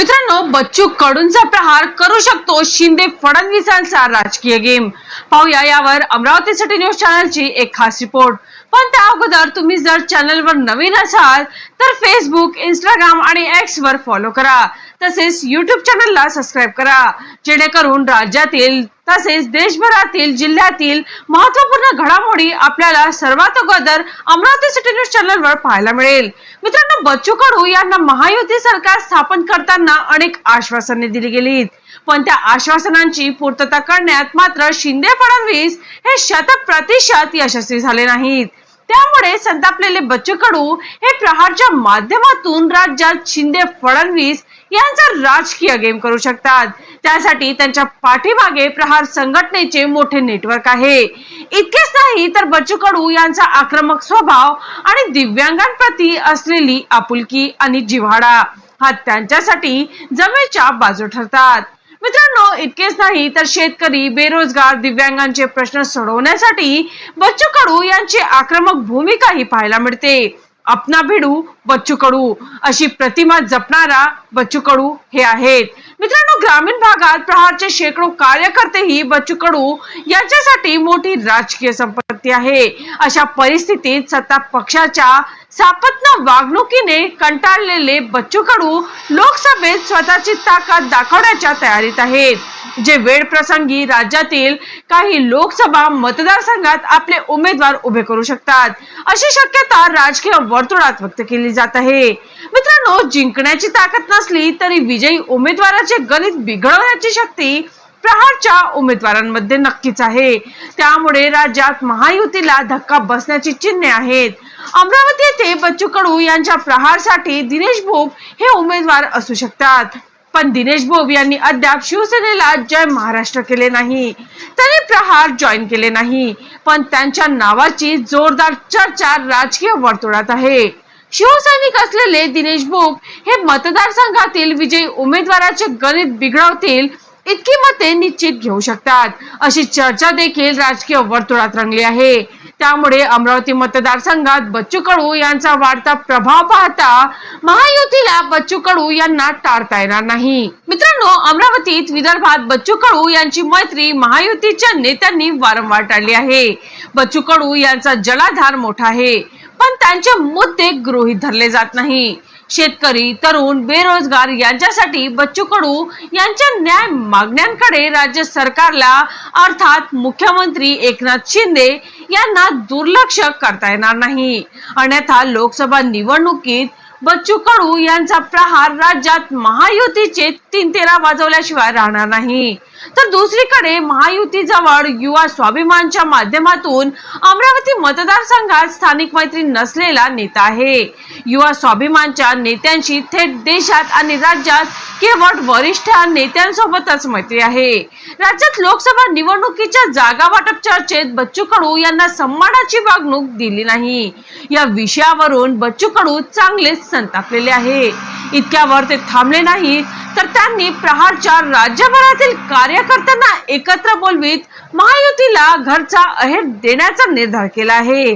मित्रांनो बच्चू कडूंचा प्रहार करू शकतो. शिंदे फडणवीसांचा राजकीय गेम. पाहूया यावर अमरावतीसाठी न्यूज चॅनलची एक खास रिपोर्ट. पण त्या अगोदर तुम्ही जर चॅनलवर नवीन असाल तर फेसबुक इंस्टाग्राम आणि एक्स वर फॉलो करा. तसेच युट्यूब चॅनलला सबस्क्राईब करा. जेणेकरून राज्यातील तसेच देशभरातील जिल्ह्यातील महत्त्वपूर्ण घडामोडी आपल्याला सर्वात अगोदर अमरावती सिटी न्यूज चॅनलवर पाहायला मिळेल. मित्रांनो बच्चू कडू यांना महायुती सरकार स्थापन करताना अनेक आश्वासने दिली गेलीत. पण त्या आश्वासनांची पूर्तता करण्यात मात्र शिंदे फडणवीस हे शत प्रतिशत यशस्वी झाले नाहीत. त्यामुळे संतापलेले बच्चू कडू हे प्रहारच्या माध्यमातून राज्यात शिंदे फडणवीस यांचा राजकीय गेम करू शकतात. त्यासाठी त्यांच्या पाठीमागे प्रहार संघटनेचे मोठे नेटवर्क आहे. इतकेच नाही तर बच्चू कडू यांचा आक्रमक स्वभाव आणि दिव्यांगांप्रती असलेली आपुलकी आणि जिव्हाळा हा त्यांच्यासाठी जमेच्या बाजू ठरतात. इतकेच नाही तर शेतकरी बेरोजगार दिव्यांगांचे प्रश्न सोडवण्यासाठी बच्चू कडू यांची आक्रमक भूमिकाही पाहायला मिळते. अपना भिडू बच्चू कडू. अशी प्रतिमा जपणारा बच्चू कडू हे आहेत. मित्रांनो ग्रामीण भागात प्रहारचे शेकडो कार्यकर्तेही बच्चू कडू यांच्यासाठी मोठी राजकीय संपत्ती आहे. अशा परिस्थितीत सत्ता पक्षाच्या सापत्न वागणुकीने कंटाळलेले बच्चू कडू लोकसभेत स्वतःची ताकद दाखवण्याच्या तयारीत आहेत. जे वेळ प्रसंगी राज्यातील काही लोकसभा मतदारसंघात आपले उमेदवार उभे करू शकतात. अशी शक्यता राजकीय वर्तुळात व्यक्त केली जात आहे. मित्रांनो जिंकण्याची ताकद नसली तरी विजयी उमेदवाराचे गणित बिघडवण्याची शक्ती प्रहारच्या उमेदवारांमध्ये नक्कीच आहे. त्यामुळे राज्यात महायुतीला धक्का बसण्याची चिन्हे आहेत. अमरावती येथे बच्चू कडू यांच्या प्रहारसाठी दिनेश भोप हे उमेदवार असू शकतात. पण दिनेश भोब यांनी अद्याप शिवसेनेला जय महाराष्ट्र केले नाही. त्यांनी प्रहार जॉईन केले नाही. पण त्यांच्या नावाची जोरदार चर्चा राजकीय वर्तुळात आहे. शिवसैनिक असलेले दिनेश भोप हे मतदारसंघातील विजयी उमेदवाराचे गणित बिघडवतील इतकी मते निश्चित घेऊ शकतात. अशी चर्चा देखील राजकीय वर्तुळात रंगली आहे. त्यामुळे अमरावती मतदारसंघात बच्चू कडू यांचा वाढता प्रभाव पाहता महायुतीला बच्चू कडू यांना टाळता येणार नाही. मित्रांनो अमरावतीत विदर्भात बच्चू कडू यांची मैत्री महायुतीच्या नेत्यांनी वारंवार टाळली आहे. बच्चू कडू यांचा जलाधार मोठा आहे. पण त्यांचे मुद्दे गृहीत धरले जात नाही. शेतकरी तरुण बेरोजगार यांच्यासाठी बच्चू कडू यांच्या न्याय मागण्यांकडे राज्य सरकारला अर्थात मुख्यमंत्री एकनाथ शिंदे यांना दुर्लक्ष करता येणार नाही. अन्यथा लोकसभा निवडणुकीत बच्चू कडू यांचा प्रहार राज्यात महायुतीचे तीन तेरा वाजवल्याशिवाय राहणार नाही. तर दुसरीकडे महायुती जवळ युवा स्वाभिमानच्या माध्यमातून अमरावती मतदारसंघात स्थानिक मैत्री नसलेला नेता आहे. युवा स्वाभिमानच्या नेत्यांशी थेट देशात आणि राज्यात केवळ वरिष्ठ नेत्यांसोबतच मैत्री आहे. राज्यात लोकसभा निवडणुकीच्या जागा वाटप चर्चेत बच्चू कडू यांना सन्मानाची वागणूक दिली नाही. या विषयावरून बच्चू कडू चांगलेच संतापलेले आहे. इतक्यावर ते थांबले नाही तर त्यांनी प्रहारच्या राज्यभरातील कार्यकर्त्यांना एकत्र बोलवीत महायुतीला घरचा अहेर देण्याचा निर्धार केला आहे.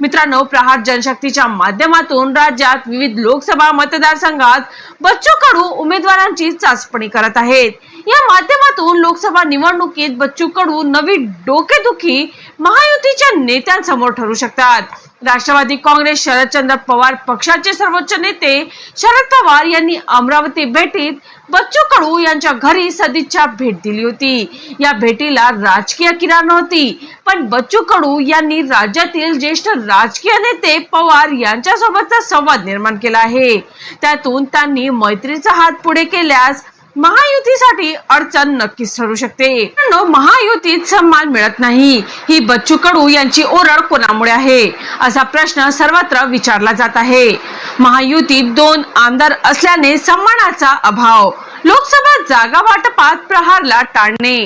मित्रांनो प्रहार जनशक्तीच्या माध्यमातून राज्यात विविध लोकसभा मतदारसंघात बच्चू कडू उमेदवारांची चाचपणी करत आहेत. या माध्यमातून लोकसभा निवडणुकीत बच्चू कडू नवी डोकेदुखी महायुतीच्या नेत्यांसमोर ठरू शकतात. राष्ट्रवादी काँग्रेस शरदचंद्र पवार पक्षाचे सर्वोच्च नेते शरद पवार यांनी अमरावती भेटीत बच्चू कडू यांच्या घरी सदिच्छा भेट दिली होती. या भेटीला राजकीय किरा नव्हती पण बच्चू कडू यांनी राज्यातील ज्येष्ठ राजकीय नेते पवार यांच्यासोबतचा संवाद निर्माण केला आहे. त्यातून त्यांनी मैत्रीचा हात पुढे केल्यास महायुतीसाठी अडचण नक्कीच ठरू शकते. महायुतीत सन्मान मिळत नाही. ही बच्चू कडू यांची ओरड कोणामुळे आहे? असा प्रश्न सर्वत्र विचारला जात आहे. महायुतीत दोन आमदार असल्याने सन्मानाचा अभाव लोकसभा जागा वाटपात प्रहारला टाळणे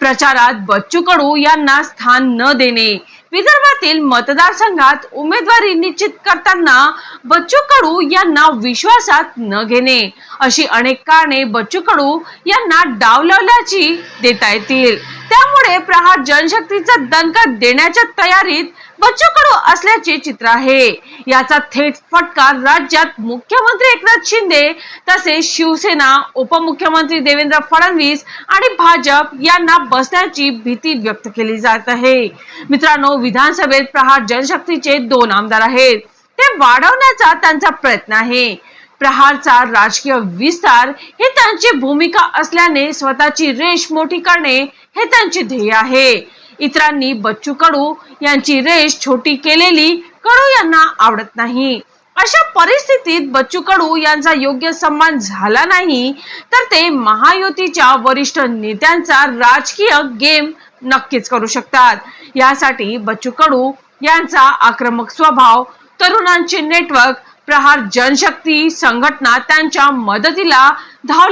प्रचारात बच्चू कडू यांना स्थान न देणे विदर्भातील मतदारसंघात उमेदवारी निश्चित करताना बच्चू कडू यांना विश्वासात न घेणे. अशी अनेक कारणे बच्चू कडू यांना डाव लावल्याची देता येतील. त्यामुळे प्रहार जनशक्तीचा दणका देण्याच्या तयारीत बच्चू कडू असल्याचे चित्र आहे. याचा थेट फटका राज्यात मुख्यमंत्री एकनाथ शिंदे तसेच शिवसेना उपमुख्यमंत्री देवेंद्र फडणवीस आणि भाजप यांना बसण्याची भीती व्यक्त केली जात आहे. मित्रांनो विधानसभेत प्रहार जनशक्तीचे दोन आमदार आहेत. ते वाढवण्याचा त्यांचा प्रयत्न आहे. प्रहारचा राजकीय विस्तार हे त्यांची भूमिका असल्याने स्वतःची रेष मोठी करणे हे त्यांचे ध्येय आहे. इतरांनी बच्चू कडू यांची रेष छोटी केलेली कडू यांना आवडत नाही. अशा परिस्थितीत बच्चू कडू यांचा योग्य सन्मान झाला नाही तर ते महायुतीच्या वरिष्ठ नेत्यांचा राजकीय गेम नक्कीच करू शकतात. यासाठी बच्चू कडू यांचा आक्रमक स्वभाव तरुणांचे नेटवर्क प्रहार जनशक्ती संघटना त्यांच्या मदतीला धाव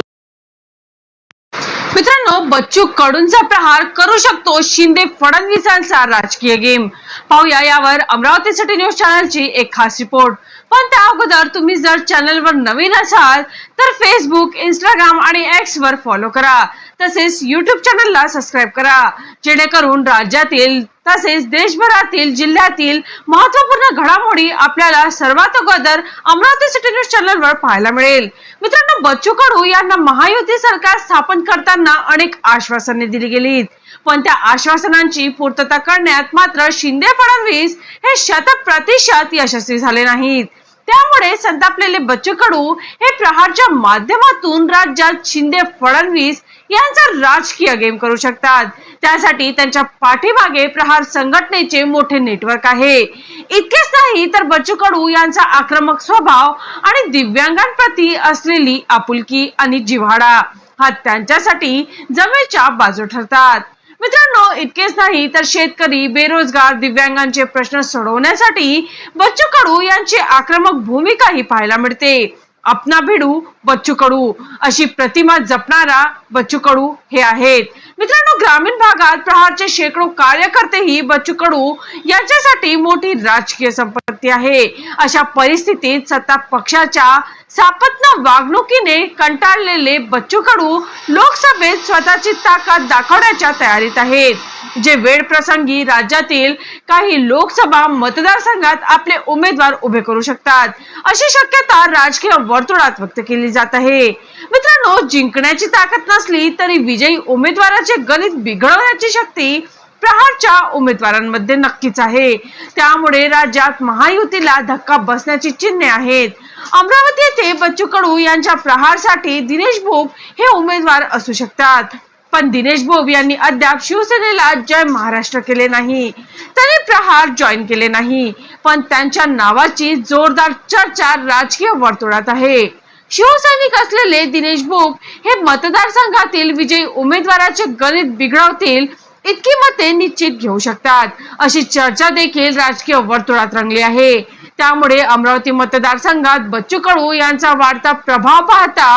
मित्रांनो बच्चू कडूंचा प्रहार करू शकतो. शिंदे फडणवीसांचा राजकीय गेम. पाहूया यावर अमरावती सिटी न्यूज चॅनलची एक खास रिपोर्ट. पण त्या अगोदर तुम्ही जर चॅनलवर नवीन असाल तर फेसबुक इंस्टाग्राम आणि एक्स वर फॉलो करा. तसेच युट्यूब चॅनलला सबस्क्राईब करा. जेणेकरून राज्यातील तसेच देशभरातील जिल्ह्यातील महत्त्वपूर्ण घडामोडी आपल्याला सर्वात अगोदर अमरावती सिटी न्यूज चॅनलवर पाहायला मिळेल. मित्रांनो बच्चू कडू यांना महायुती सरकार स्थापन करताना अनेक आश्वासने दिली गेलीत. पण त्या आश्वासनांची पूर्तता करण्यात मात्र शिंदे फडणवीस हे शतक प्रतिशत यशस्वी झाले नाहीत. त्यामुळे संतापलेले बच्चू कडू हे प्रहारच्या माध्यमातून राज्यात शिंदे फडणवीस यांचा राजकीय गेम करू शकतात. त्यासाठी त्यांच्या पाठीमागे प्रहार संघटनेचे मोठे नेटवर्क आहे. इतकेच नाही तर बच्चू कडू यांचा आक्रमक स्वभाव आणि दिव्यांगांप्रती असलेली आपुलकी आणि जिव्हाळा हा त्यांच्यासाठी जमेच्या बाजू ठरतात. मित्रांनो इतकेच नाही तर शेतकरी बेरोजगार दिव्यांगांचे प्रश्न सोडवण्यासाठी बच्चू कडू यांची आक्रमक भूमिकाही पाहायला मिळते. अपना भिडू बच्चू कडू. अशी प्रतिमा जपणारा बच्चू कडू हे आहेत. मित्रांनो ग्रामीण भागात प्रहारचे शेकडो कार्यकर्तेही बच्चू कडू यांच्यासाठी मोठी राजकीय संपत्ती आहे. अशा परिस्थितीत सत्ता पक्षाच्या सापत्न वागणुकीने कंटाळलेले बच्चू कडू लोकसभेत स्वतःची ताकद दाखवण्याच्या तयारीत आहेत. जे वेळ प्रसंगी राज्यातील काही लोकसभा मतदारसंघात आपले उमेदवार उभे करू शकतात. अशी शक्यता राजकीय वर्तुळात व्यक्त केली जात आहे. मित्रांनो जिंकण्याची ताकद नसली तरी विजयी उमेदवाराचे गणित बिघडवण्याची शक्ती प्रहारच्या उमेदवारांमध्ये नक्कीच आहे. त्यामुळे राज्यात महायुतीला धक्का बसण्याची चिन्हे आहेत. अमरावती येथे बच्चू कडू यांच्या प्रहारसाठी दिनेश भोप हे उमेदवार असू शकतात. पण दिनेश भोब यांनी अद्याप शिवसेनेला जय महाराष्ट्र केले नाही. त्यांनी प्रहार जॉईन केले नाही. पण त्यांच्या नावाची जोरदार चर्चा राजकीय वर्तुळात आहे. शिवसैनिक असलेले दिनेश भोप हे मतदारसंघातील विजयी उमेदवाराचे गणित बिघडवतील इतकी मते निश्चित घेऊ शकतात. अशी चर्चा देखील राजकीय वर्तुळात रंगली आहे. त्यामुळे अमरावती मतदारसंघात बच्चू कडू यांचा वाढता प्रभाव पाहता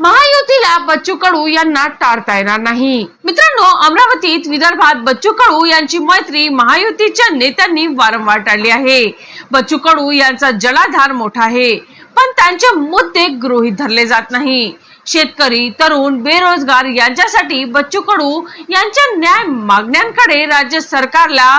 महायुतीला बच्चू कडू यांना टाळता येणार नाही. मित्रांनो अमरावतीत विदर्भात बच्चू कडू यांची मैत्री महायुतीच्या नेत्यांनी वारंवार टाळली आहे. बच्चू कडू यांचा जलाधार मोठा आहे पण त्यांचे मुद्दे गृहीत धरले जात नाही. शेतकरी तरुण बेरोजगार यांच्यासाठी बच्चू कडू यांच्या न्याय मागण्यांकडे राज्य सरकारला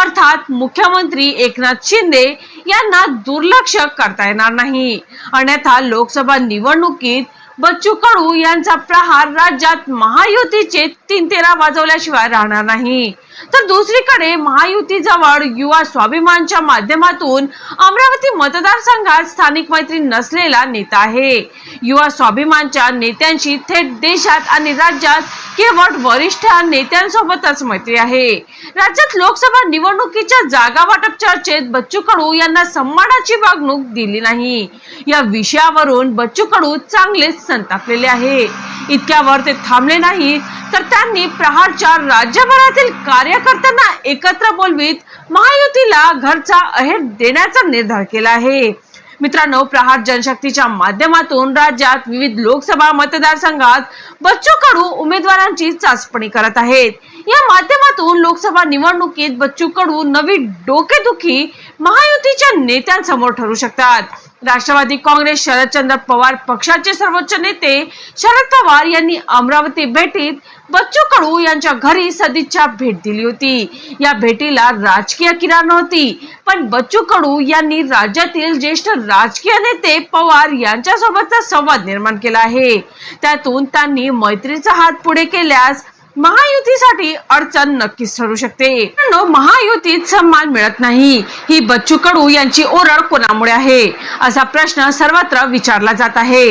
अर्थात मुख्यमंत्री एकनाथ शिंदे यांना दुर्लक्ष करता येणार नाही. अन्यथा लोकसभा निवडणुकीत बच्चू कडू यांचा प्रहार राज्यात महायुतीचे तीन तेरा वाजवल्याशिवाय राहणार नाही. तर दुसरीकडे महायुतीजवळ युवा स्वाभिमानच्या माध्यमातून अमरावती मतदारसंघात स्थानिक मैत्री नसलेला नेता आहे. युवा स्वाभिमानच्या नेत्यांशी थेट देशात आणि राज्यात केवळ वरिष्ठ नेत्यांसोबतच मैत्री आहे. राज्यात लोकसभा निवडणुकीच्या जागा वाटप चर्चेत बच्चू कडू यांना सन्मानाची वागणूक दिली नाही. या विषयावरून बच्चू कडू चांगलेच संतापलेले आहे. इतक्यावर ते थांबले नाही तर त्यांनी प्रहारच्या राज्यभरातील कार्यकर्त्यांना एकत्र बोलवीत महायुतीला घरचा अहेर देण्याचा निर्धार केला आहे. मित्रांनो प्रहार जनशक्तीच्या माध्यमातून राज्यात विविध लोकसभा मतदारसंघात बच्चू कडू उमेदवारांची चाचपणी करत आहेत. या माध्यमातून लोकसभा निवडणुकीत बच्चू कडू नवी डोकेदुखी महायुतीच्या नेत्यांसमोर ठरू शकतात. राष्ट्रवादी काँग्रेस शरदचंद्र पवार पक्षाचे सर्वोच्च नेते शरद पवार यांनी अमरावती भेटीत बच्चू कडू यांच्या घरी सदिच्छा भेट दिली होती. या भेटीला राजकीय किरा नव्हती पण बच्चू कडू यांनी राज्यातील ज्येष्ठ राजकीय नेते पवार यांच्यासोबतचा संवाद निर्माण केला आहे. त्यातून त्यांनी मैत्रीचा हात पुढे केल्यास महायुतीसाठी अडचण नक्कीच ठरू शकते. महायुतीत सन्मान मिळत नाही. ही बच्चू कडू यांची ओरड कोणामुळे आहे? असा प्रश्न सर्वत्र विचारला जात आहे.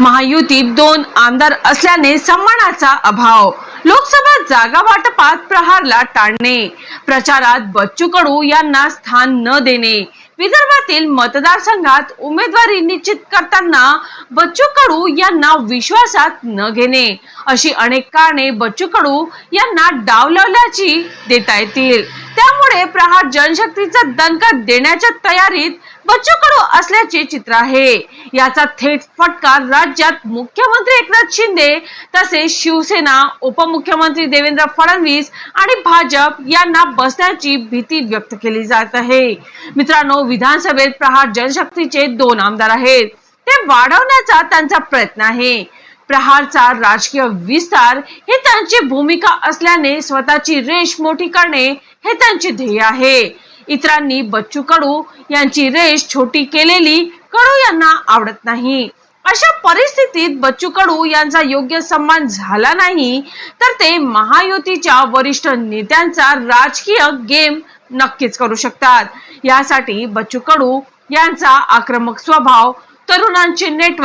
महायुतीत दोन आमदार असल्याने सन्मानाचा अभाव. लोकसभा जागा वाटपात प्रहारला टाळणे. प्रचारात बच्चू कडू यांना स्थान न देणे. विदर्भातील मतदारसंघात उमेदवारी निश्चित करताना बच्चू कडू यांना विश्वासात न घेणे. अशी अनेक कारणे बच्चू कडू यांना डावलवल्याची देता येतील. त्यामुळे प्रहार जनशक्तीचा दणका देण्याच्या तयारीत बच्चू कडू असल्याचे चित्र आहे. याचा थेट फटका राज्यात मुख्यमंत्री एकनाथ शिंदे तसेच शिवसेना उपमुख्यमंत्री देवेंद्र फडणवीस आणि भाजप यांना बसण्याची भीती व्यक्त केली जात आहे. मित्रांनो विधानसभेत प्रहार जनशक्तीचे दोन आमदार आहेत. ते वाढवण्याचा त्यांचा प्रयत्न आहे. प्रहारचा राजकीय विस्तार हे त्यांची भूमिका असल्याने स्वतःची रेश मोठी करणे हे त्यांचे ध्येय आहे. इतरांनी बच्चू कडू यांची रेष छोटी केलेली कडू यांना आवडत नाही. अशा परिस्थितीत बच्चू कडू यांचा योग्य सन्मान झाला नाही तर ते महायुतीच्या वरिष्ठ नेत्यांचा राजकीय गेम नक्कीच करू शकतात. यासाठी बच्चू कडू यांचा आक्रमक स्वभाव तरुणांचे नेटवर्क